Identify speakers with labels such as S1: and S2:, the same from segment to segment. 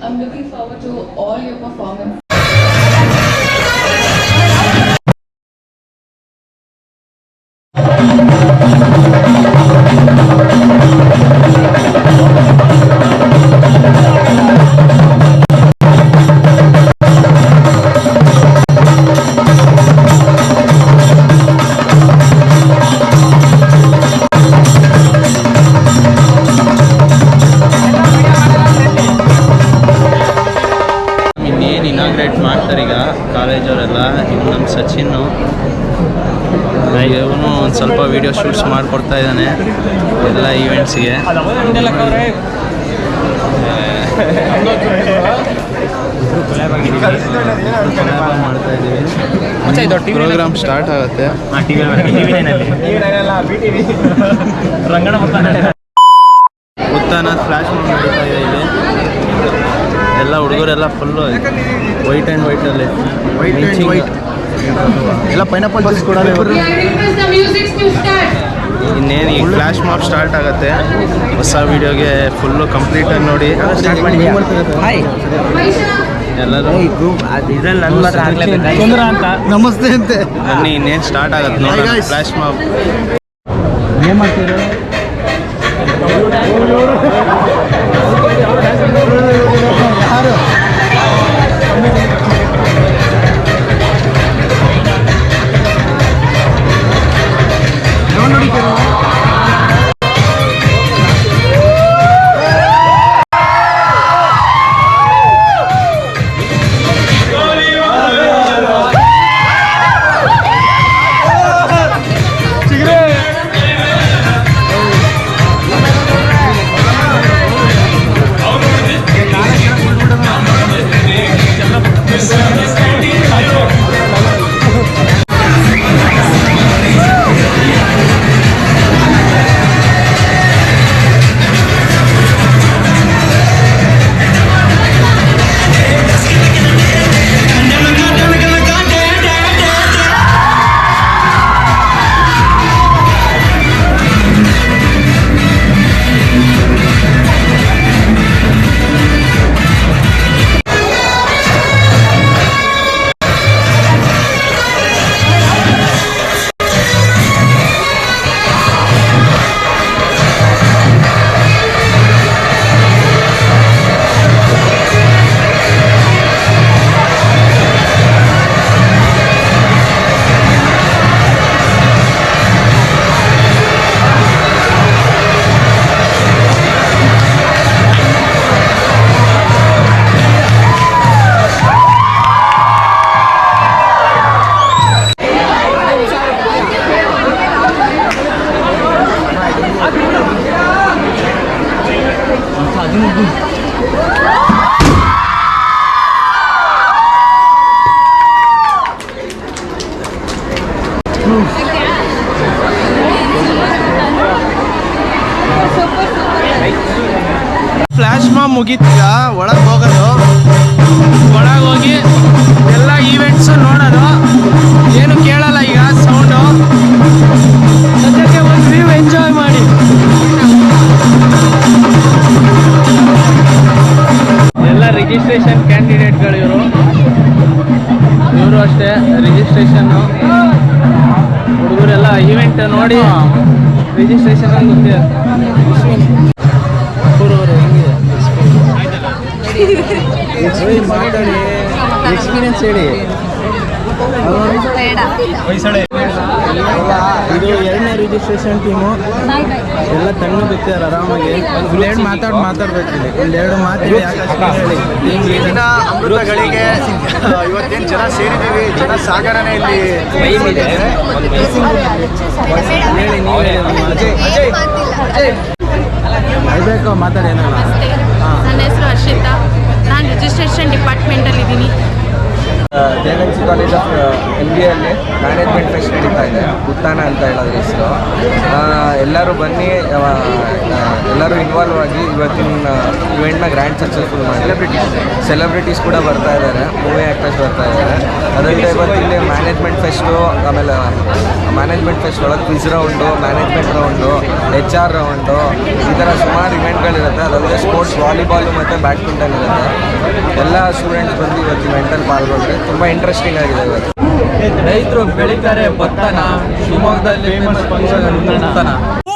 S1: I'm looking forward to all your performance.
S2: ಸಚಿನ್ನು. ಇವನು ಒಂದು ಸ್ವಲ್ಪ ವೀಡಿಯೋ ಶೂಟ್ಸ್ ಮಾಡಿಕೊಡ್ತಾ ಇದ್ದಾನೆ. ಎಲ್ಲ ಈವೆಂಟ್ಸ್ಗೆ ಮಾಡ್ತಾ ಇದ್ದೀವಿ ಪ್ರೋಗ್ರಾಮ್ ಸ್ಟಾರ್ಟ್ ಆಗುತ್ತೆ. ಉತ್ತಾನ ಫ್ಲಾಶ್ ನಡೀತಾ ಇದೆ ಇಲ್ಲಿ. ಎಲ್ಲ ಹುಡುಗರೆಲ್ಲ ಫುಲ್ಲು ವೈಟ್ ಆ್ಯಂಡ್ ವೈಟಲ್ಲಿ ವೈಟ್ ವೈಟ್ ಎಲ್ಲ ಪೈನಾಪಲ್ ಜ್ಯೂಸ್ ಕೂಡ. ಇನ್ನೇನು ಈ ಫ್ಲಾಶ್ ಮಾಪ್ ಸ್ಟಾರ್ಟ್ ಆಗುತ್ತೆ. ಹೊಸ ವಿಡಿಯೋಗೆ ಫುಲ್ಲು ಕಂಪ್ಲೀಟಾಗಿ ನೋಡಿ. ಎಲ್ಲರೂ
S3: ಅಂತ. ನಮಸ್ತೆ ಅಂತೆ.
S2: ಬನ್ನಿ ಇನ್ನೇನು ಸ್ಟಾರ್ಟ್ ಆಗುತ್ತೆ ನೋಡಿ
S3: ಫ್ಲಾಶ್
S2: ಫ್ಲ್ಯಾಶ್ ಮಾಪ್
S3: ಏನ್ ಮಾಡ್ತೀರಾ
S2: ಫ್ಲ್ಯಾಶ್ ಮಾಪ್ ಮುಗೀತೀಗ ಒಳಗೆ ಹೋಗೋದು? ಒಳಗೆ ಹೋಗಿ ಎಲ್ಲ ಈವೆಂಟ್ಸು ನೋಡೋದು. ನೋಡಿ. ರಿಜಿಸ್ಟ್ರೇಷನ್ ಅಲ್ಲಿ ಗೊತ್ತಿದೆ. ಅಪೂರ್ವರು ಹೆಂಗಿದೆ? ಮಾತಾಡಿ ಎಕ್ಸ್ಪೀರಿಯನ್ಸ್ ಹೇಳಿ. ಇದು ಎರಡನೇ ರಿಜಿಸ್ಟ್ರೇಷನ್ ಟೀಮು ಎಲ್ಲ ತಣ್ಣು ಬಿತ್ತಿದ್ದಾರೆ ಆರಾಮಾಗಿ. ಒಂದೆರಡು ಮಾತಾಡಿ ಮಾತಾಡ್ಬೇಕು ಇಲ್ಲಿ. ಒಂದೆರಡು ಮಾತು ಹೇಳಿ
S3: ಈಗಿನ ಅಮೃತಗಳಿಗೆ ಇವತ್ತೇನು ಜನ ಸೇರಿದ್ದೀವಿ? ಜನ ಸಾಗರನೇ ಇಲ್ಲಿ
S2: ಹೇಳ್ಬೇಕು ಮಾತಾಡಿ
S4: ನನ್ನ ಹೆಸರು Harshita. JNNC college of M B ಅಲ್ಲಿ ಮ್ಯಾನೇಜ್ಮೆಂಟ್ ಫೆಸ್ಟ್ ನಡೀತಾ ಇದೆ. ಉತ್ತಾನ ಅಂತ ಹೇಳೋದ್ರ ಹೆಸರು. ಎಲ್ಲರೂ ಬನ್ನಿ ಎಲ್ಲರೂ ಇನ್ವಾಲ್ವ್ ಆಗಿ ಇವತ್ತಿನ ಇವೆಂಟ್ನ ಗ್ರ್ಯಾಂಡ್ ಸಕ್ಸಸ್ಫುಲ್ ಮಾಡಿ. ಸೆಲೆಬ್ರಿಟೀಸ್ ಸೆಲೆಬ್ರಿಟೀಸ್ ಕೂಡ ಬರ್ತಾ ಇದ್ದಾರೆ ಮೂವಿ ಆ್ಯಕ್ಟರ್ಸ್ ಬರ್ತಾ ಇದ್ದಾರೆ ಅದರಿಂದ ಇವತ್ತು ಇಲ್ಲಿ ಮ್ಯಾನೇಜ್ಮೆಂಟ್ ಫೆಸ್ಟು ಆಮೇಲೆ ಮ್ಯಾನೇಜ್ಮೆಂಟ್ ಫೆಸ್ಟ್ ಒಳಗೆ quiz round management round H R round ಈ ಥರ ಸುಮಾರು ಇವೆಂಟ್ಗಳಿರುತ್ತೆ ಅದಲ್ಲದೆ ಸ್ಪೋರ್ಟ್ಸ್ ವಾಲಿಬಾಲು ಮತ್ತು ಬ್ಯಾಡ್ಮಿಂಟನ್ ಇರುತ್ತೆ. ಎಲ್ಲ ಸ್ಟೂಡೆಂಟ್ಸ್ ಬಂದು ಇವತ್ತು ಇವೆಂಟಲ್ಲಿ ಪಾಲ್ಗೊಂಡ್ರೆ ತುಂಬ ಇಂಟ್ರೆಸ್ಟಿಂಗ್ ಆಗಿದೆ
S2: ರೈತರು ಬೆಳಿತಾರೆ ಭತ್ತನ ಶಿವಮೊಗ್ಗದಲ್ಲಿ ಫೇಮಸ್ ಫಂಕ್ಷನ್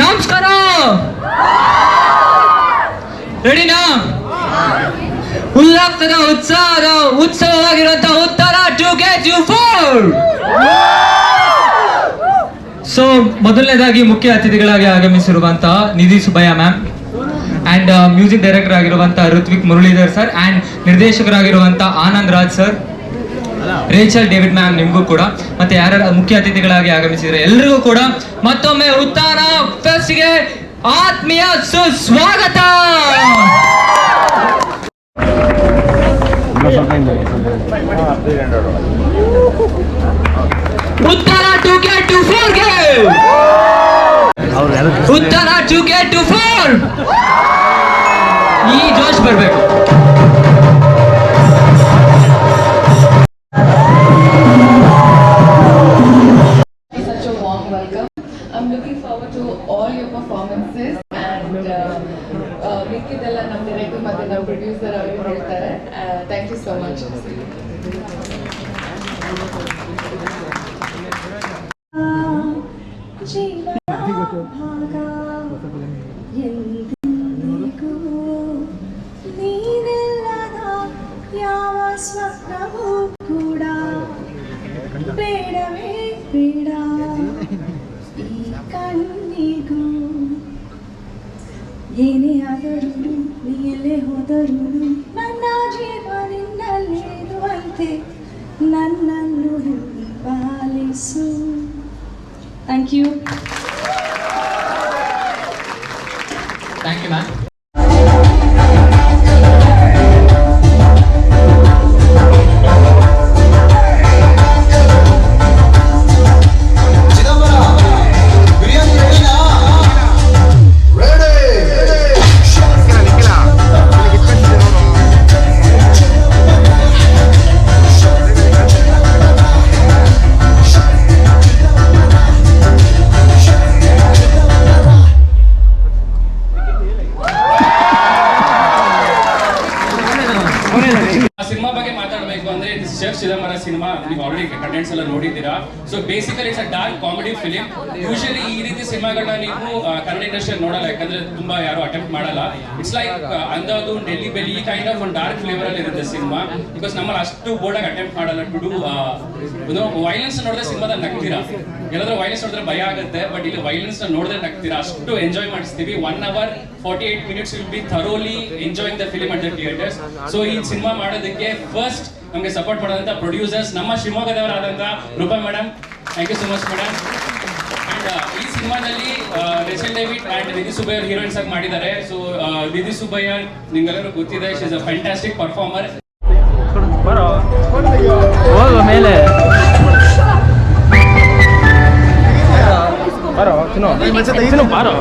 S5: ನಮಸ್ಕಾರ. ರೆಡಿನಾ ಉಲ್ಲಾಸದ ಉತ್ಸಾಹದ ಉತ್ಸವವಾಗಿರುವಂತ ಉತ್ತರ two K two four. So ಮೊದಲನೇದಾಗಿ ಮುಖ್ಯ ಅತಿಥಿಗಳಾಗಿ ಆಗಮಿಸಿರುವಂತ Nidhi Subbaiah ma'am and music director ಆಗಿರುವಂತ Ritwik Muralidhar sir and ನಿರ್ದೇಶಕರಾಗಿರುವಂತ Anand Raj sir Rachel, David ma'am ನಿಮಗೂ ಕೂಡ, ಮತ್ತೆ ಯಾರ ಮುಖ್ಯ ಅತಿಥಿಗಳಾಗಿ ಆಗಮಿಸಿದ್ರೆ ಎಲ್ರಿಗೂ ಕೂಡ ಮತ್ತೊಮ್ಮೆ ಉತ್ತಾನ ಫೆಸ್ಟ್ಗೆ ಆತ್ಮೀಯ ಸುಸ್ವಾಗತ! Uttara two K to ಫೋರ್ಗೆ! ಉತ್ತರ ಟು ಕೆ ಟು ಫೋರ್! ಈ ಜೋಶ್ ಬರಬೇಕು.
S1: ಮತ್ತೆ ನಮ್ಮ ಪ್ರೊಡ್ಯೂಸರ್ ಅವರು ಹೇಳ್ತಾರೆ ಥ್ಯಾಂಕ್ ಯು ಸೋ ಮಚ್
S6: ಎಲ್ಲೇ
S7: ಸಿನಿಮಾ ಬಿಕಾಸ್ ನಮ್ಮಲ್ಲಿ ಅಷ್ಟು ಬೋರ್ಡ್ ಆಗಿ ಅಟೆಂಪ್ಟ್ ಮಾಡಲ್ಲ. ಟು ವೈಲೆನ್ಸ್ ನೋಡಿದ್ರೆ ಸಿನಿಮಾದಲ್ಲಿ ನಗ್ತೀರಾ? ಎಲ್ಲಾದ್ರೂ ವೈಲೆನ್ಸ್ ನೋಡಿದ್ರೆ ಭಯ ಆಗುತ್ತೆ ಬಟ್ ಇಲ್ಲಿ ವೈಲೆನ್ಸ್ ನೋಡಿದ್ರೆ ನಗ್ತೀರಾ? ಅಷ್ಟು ಎಂಜಾಯ್ ಮಾಡಿಸ್ತೀವಿ. One hour forty eight minutes will be thoroughly enjoy the film at the theatres so ಈ ಸಿನಿಮಾ ಮಾಡೋದಕ್ಕೆ ಫಸ್ಟ್ ನಮಗೆ ಸಪೋರ್ಟ್ ಮಾಡೋದಂತ ಪ್ರೊಡ್ಯೂಸರ್ಸ್ ನಮ್ಮ ಶಿವಮೊಗ್ಗದವರಾದಂಥ Rupa madam thank you so much madam ಈ ಸಿನಿಮಾದಲ್ಲಿ Rachel David and Nidhi Subbaiah heroines ಆಗಿ ಮಾಡಿದ್ದಾರೆ. So Nidhi Subbaiah ನಿಮ್ಗೆಲ್ಲರೂ ಗೊತ್ತಿದೆ she is a fantastic performer
S2: ಹೋಗು ಮೇಲೆ. ಬರೋ ತಿನ್ನು ಬಾರೋ.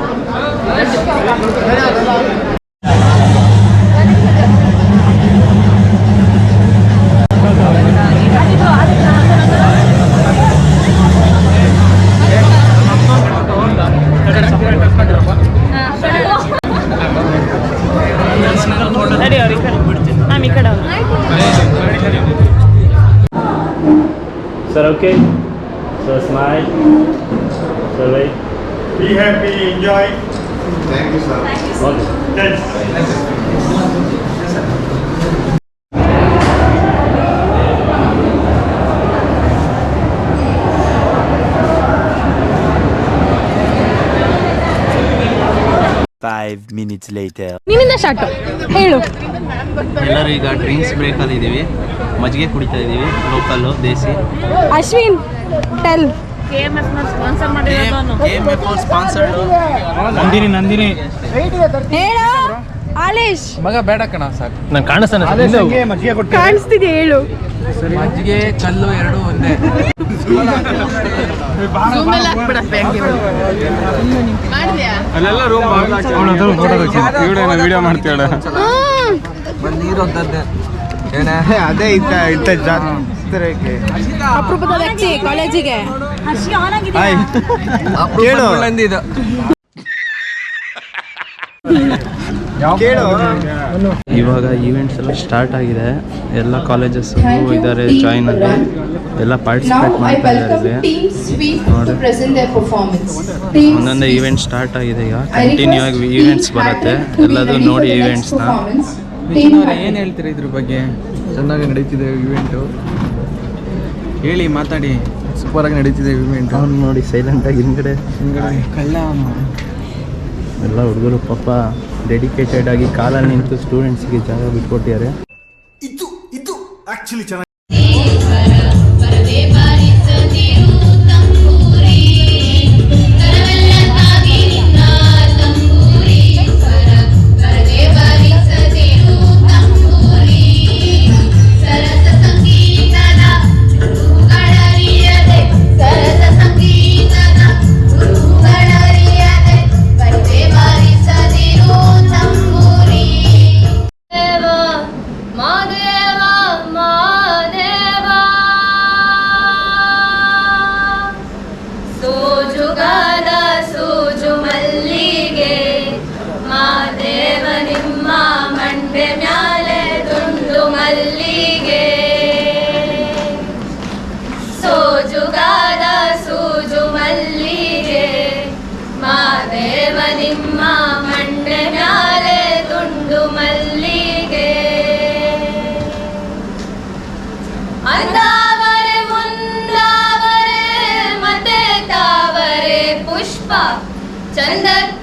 S8: Okay? So smile. So Survey. Be happy, enjoy.
S3: Thank you, sir.
S8: Thank
S2: you, sir. Okay. Yes.
S6: Five minutes later ನಿನ್ನಿಂದ ಸ್ಟಾರ್ಟ್ ಹೇಳು.
S2: ಎಲ್ಲರೂ ಈಗ ಡ್ರಿಂಕ್ಸ್ ಬ್ರೇಕಲ್ಲಿ ಇದೀವಿ. ಮಜ್ಜಿಗೆ ಕುಡಿತಾ ಇದ್ದೀವಿ ಲೋಕಲ್ಲು ದೇಸಿ.
S6: Ashwin tell
S2: sponsored
S3: Nandini Nandini.
S6: ಹೇಳು. ಆಲೇಶ್.
S4: ಮಗ ಬೇಡ ಕಣ ಸರ್
S2: ನಾನು ಕಾಣಿಸ್ತಾನೆ.
S3: ಮಜ್ಜಿಗೆ ಕೊಟ್ಟು
S6: ಕಾಣಿಸ್ತಿದೆ ಹೇಳು.
S4: ಮಜ್ಜಿಗೆ ಕಲ್ಲು ಎರಡು ಒಂದೇ.
S3: ಅಲ್ಲೆಲ್ಲ ರೂಮ್ ವಿಡಿಯೋ ಮಾಡ್ತೀವಣ
S4: ಒಂದು ನೀರು ಅಂತದ್ದೆ ಏನೇ
S3: ಅದೇ ಇದ್ದ ಇದ್ದ ಜಾತ್ರೆಗೆ
S6: ಅಪರೂಪದ ವ್ಯಕ್ತಿ ಕಾಲೇಜಿಗೆ
S3: ಕೇಳು.
S2: ಇವಾಗ ಈವೆಂಟ್ಸ್ ಎಲ್ಲ ಸ್ಟಾರ್ಟ್ ಆಗಿದೆ. ಎಲ್ಲ ಕಾಲೇಜಸ್ ಇದ್ದಾರೆ ಜಾಯಿನ್ ಆಗಿ ಎಲ್ಲ ಪಾರ್ಟಿಸಿಪೇಟ್ ಮಾಡ್ತಾ ಇದ್ದಾರೆ ಒಂದೊಂದೇ. ಈವೆಂಟ್ ಸ್ಟಾರ್ಟ್ ಆಗಿದೆ ಈಗ. ಕಂಟಿನ್ಯೂ ಆಗಿ ಈವೆಂಟ್ಸ್ ಬರುತ್ತೆ. ಎಲ್ಲದು ನೋಡಿ ಈವೆಂಟ್ಸ್ನ
S4: ಏನು. ಹೇಳ್ತೀರಾ ಇದ್ರ ಬಗ್ಗೆ? ಚೆನ್ನಾಗಿ ನಡೀತಿದೆ ಇವೆಂಟು ಹೇಳಿ ಮಾತಾಡಿ. ಸೂಪರ್ ಆಗಿ ನಡೀತಿದೆ ಈವೆಂಟ್
S2: ಅವ್ನು ನೋಡಿ ಸೈಲೆಂಟ್ ಆಗಿ ಹಿಂದ್ಗಡೆ.
S4: ಕಳ್ಳ
S2: ಎಲ್ಲ ಹುಡುಗರು ಪಾಪ. ಡೆಡಿಕೇಟೆಡ್ ಆಗಿ ಕಾಲಲ್ಲಿ ನಿಂತು ಸ್ಟೂಡೆಂಟ್ಸ್ಗೆ ಜಾಗ ಬಿಟ್ಕೊಟ್ಟಿದ್ದಾರೆ.
S3: ಇದು ಇದು ಆಕ್ಚುಲಿ ಚೆನ್ನಾಗಿ
S9: ಚಂದಕ್ಕಿ ಮಾಲೆ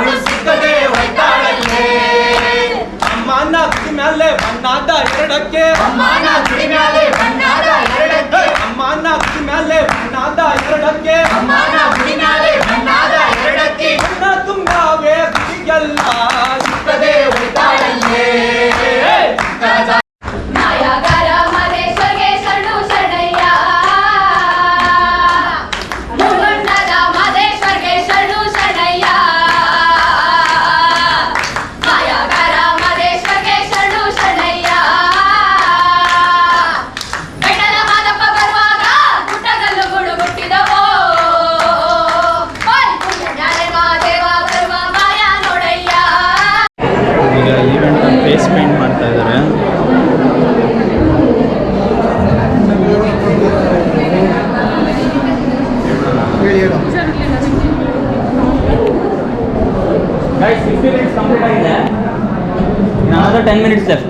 S4: ಅವಳು ಸಿಕ್ಕದೆ ಹೋಯ್ತಾಳಲ್ಲೇ ಅಮ್ಮನ ಕುಡಿ ಮೇಲೆ ಬಣ್ಣಾದ ಎರಡಕ್ಕೆ ಅಮ್ಮನ ಕುಡಿ ಮೇಲೆ ಬಣ್ಣಾದ ಎರಡಕ್ಕೆ ಅಮ್ಮನ ಕುಡಿ ಮೇಲೆ ಬಣ್ಣಾದ ಎರಡಕ್ಕೆ ಅಮ್ಮನ ಕುಡಿ ಮೇಲೆ ಬಣ್ಣಾದ ಎರಡಕ್ಕೆ ಬಣ್ಣ ತುಂಬಾವೆ ಕುಡಿಗೆಲ್ಲ ಸಿಕ್ಕದೆ ಹೋಯ್ತಾಳಲ್ಲೇ
S10: ಮಿನಿಟ್ಸ್ ಲೆಫ್ಟ್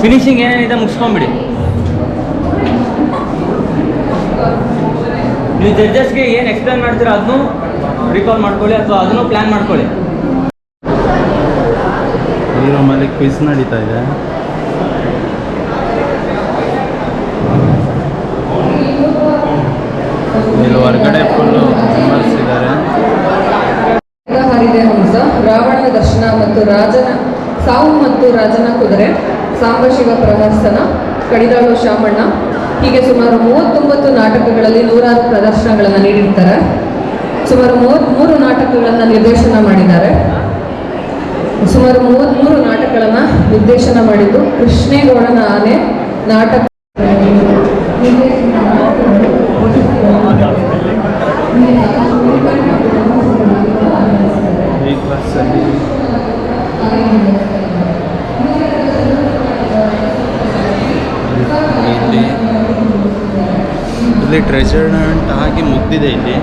S10: ಫಿನಿಶಿಂಗ್ ಏನೇನಿದೆ ಮುಗಿಸ್ಕೊಂಬಿಡಿ ನೀವು ಜಡ್ಜಸ್ಗೆ ಏನು ಎಕ್ಸ್ಪ್ಲೇನ್ ಮಾಡ್ತೀರೋ ಅದನ್ನು ರಿಕಾಲ್ ಮಾಡ್ಕೊಳ್ಳಿ ಅಥವಾ ಅದನ್ನು ಪ್ಲ್ಯಾನ್ ಮಾಡ್ಕೊಳ್ಳಿ
S2: ಈ ರೂಮಲ್ಲಿ ಕ್ವಿಸ್ ನಡೀತಾ ಇದೆ ಇಲ್ಲಿ ಹೊರಗಡೆ ಫುಲ್ಲು ಮೆಂಬರ್ಸ್ ಇದ್ದಾರೆ
S1: ಹರಿದೆ ಹಂಸ ರಾವಣನ ದರ್ಶನ ಮತ್ತು ರಾಜನ ಸಾವು ಮತ್ತು ರಾಜನ ಕುದುರೆ ಸಾಂಬಶಿವ ಪ್ರಹಸನ, ಕಡಿದಾಳು ಶಾಮಣ್ಣ ಹೀಗೆ ಸುಮಾರು ಮೂವತ್ತೊಂಬತ್ತು ನಾಟಕಗಳಲ್ಲಿ ನೂರಾರು ಪ್ರದರ್ಶನಗಳನ್ನು ನೀಡಿರ್ತಾರೆ. ಸುಮಾರು ಮೂವತ್ತ್ಮೂರು ನಾಟಕಗಳನ್ನು ನಿರ್ದೇಶನ ಮಾಡಿದ್ದಾರೆ. ಸುಮಾರು ಮೂವತ್ತ್ಮೂರು ನಾಟಕಗಳನ್ನು ನಿರ್ದೇಶನ ಮಾಡಿದ್ದು ಕೃಷ್ಣೇಗೌಡನ ಆನೆ ನಾಟಕ
S2: ಈ ಕ್ಲಾಸಲ್ಲಿ ಇಲ್ಲಿ ಇಲ್ಲಿ ಟ್ರೆಜರ್ ಹಂಟ್ ಆಗಿ ಮುಗ್ದಿದೆ ಇಲ್ಲಿ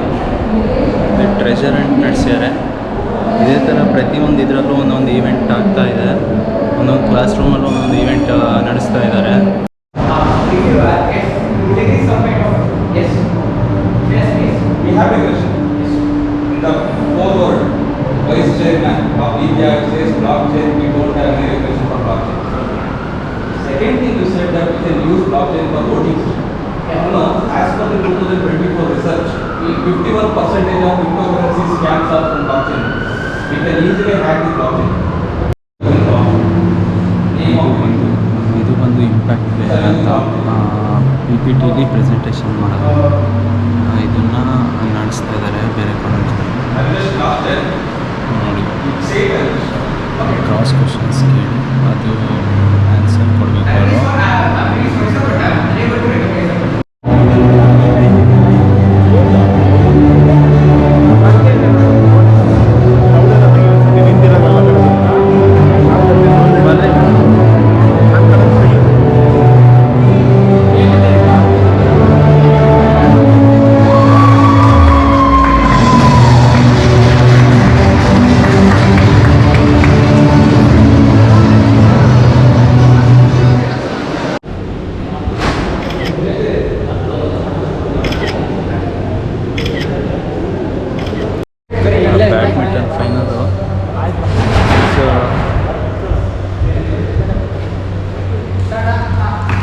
S2: ಇಲ್ಲಿ ಟ್ರೆಜರ್ ಹಂಟ್ ನಡೆಸ್ಯಾರೆ ಇದೇ ಥರ ಪ್ರತಿಯೊಂದು ಇದರಲ್ಲೂ ಒಂದೊಂದು ಈವೆಂಟ್ ಆಗ್ತಾ ಇದೆ ಒಂದೊಂದು ಕ್ಲಾಸ್ ರೂಮಲ್ಲೂ ಒಂದೊಂದು ಈವೆಂಟ್ ನಡೆಸ್ತಾ ಇದ್ದಾರೆ
S8: We have a question. In the forward, vice chairman access, says blockchain, we don't have any regulation for blockchain. Second thing you said that we can use blockchain for voting. You know, as per the 2024 research, 51 percentage of cryptocurrency scams are from blockchain. We can easily hack the blockchain.
S2: ಇದು ಬಂದು impact ಬೇರೆ ಅಂತ P P ಟಿಲಿ presentation ಮಾಡೋದು ಇದನ್ನು ನಡೆಸ್ತಾ ಇದ್ದಾರೆ ಬೇರೆ ಕಾಲೇಜಲ್ಲಿ ನೋಡಿ. ಕ್ರಾಸ್ ಕ್ವಶನ್ಸ್ ಕೇಳಿ ಅದು ಆನ್ಸರ್ ಕೊಡಬೇಕು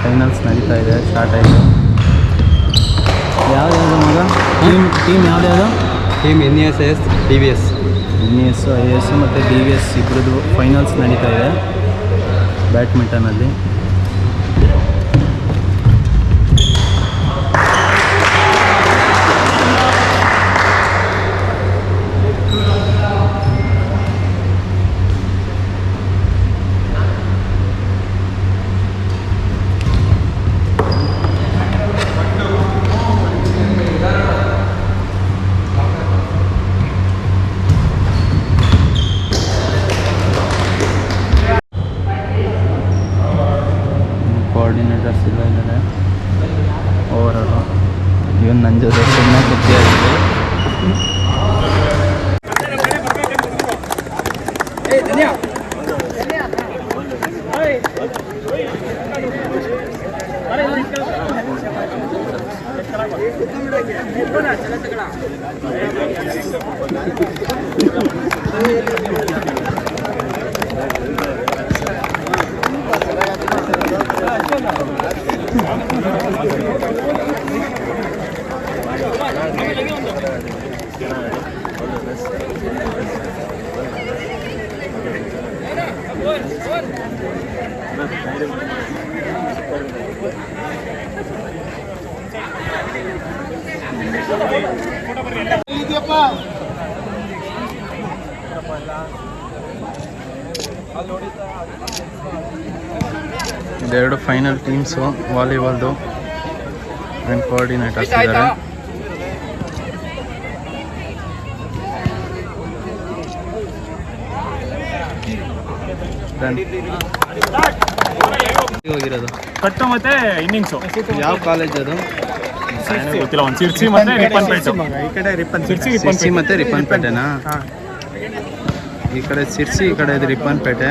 S2: ಫೈನಲ್ಸ್ ನಡೀತಾ ಇದೆ ಸ್ಟಾರ್ಟ್ ಆಯಿತು. ಯಾವ್ದು ಮಗ? ಟೀಮ್ ಟೀಮ್ ಯಾವ್ದು
S4: team N S S D V S
S2: N S I S ಮತ್ತು ಡಿ ವಿ ಎಸ್ ಇಬ್ಬರದ್ದು ಫೈನಲ್ಸ್ ನಡೀತಾ ಇದೆ ಬ್ಯಾಡ್ಮಿಂಟನಲ್ಲಿ Thank you. ಇದೆರಡು ಫೈನಲ್ ಟೀಮ್ಸು ವಾಲಿಬಾಲ್ದು ಆ್ಯಂಡ್ ಕೋಆರ್ಡಿನೇಟರ್ಸ್ ಇದ್ದಾರೆ Done. ಹೋಗಿರೋದು
S3: ಕಟ್ಟು ಮತ್ತೆ ಇನ್ನಿಂಗ್ಸು
S2: ಯಾವ ಕಾಲೇಜ್ ಅದು?
S3: ಗೊತ್ತಿಲ್ಲ ಒಂದು ಸಿರ್ಸಿ ಮತ್ತೆ ರಿಪ್ಪನ್ಪೇಟೆ ಈ ಕಡೆ ರಿಪ್ಪನ್ ಸಿರ್ಸಿ
S2: ಸಿರ್ಸಿ ಮತ್ತೆ ರಿಪ್ಪನ್ಪೇಟೆನಾ ಈ ಕಡೆ ಸಿರ್ಸಿ ಈ ಕಡೆ ಇದು ರಿಪ್ಪನ್ಪೇಟೆ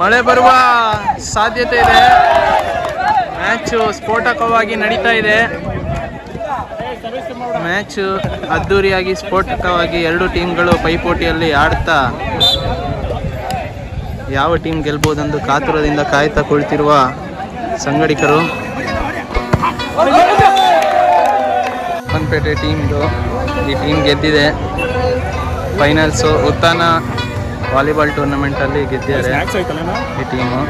S2: ಮಳೆ ಬರುವ ಸಾಧ್ಯತೆ ಇದೆ. ಮ್ಯಾಚು ಸ್ಫೋಟಕವಾಗಿ ನಡೀತಾ ಇದೆ. ಮ್ಯಾಚು ಅದ್ದೂರಿಯಾಗಿ ಸ್ಫೋಟಕವಾಗಿ ಎರಡು ಟೀಮ್ಗಳು ಪೈಪೋಟಿಯಲ್ಲಿ ಆಡ್ತಾ ಯಾವ ಟೀಮ್ ಗೆಲ್ಬೋದೆಂದು ಕಾತುರದಿಂದ ಕಾಯ್ತಾ ಕುಳಿತಿರುವ ಸಂಗಡಿಕರು. ಪನ್ಪೇಟೆ ಟೀಮ್ದು ಈ ಟೀಮ್ ಗೆದ್ದಿದೆ. ಫೈನಲ್ಸು ಉತ್ತಾನ ವಾಲಿಬಾಲ್ ಟೂರ್ನಮೆಂಟಲ್ಲಿ ಗೆದ್ದಿದ್ದಾರೆ ಈ ಟೀಮು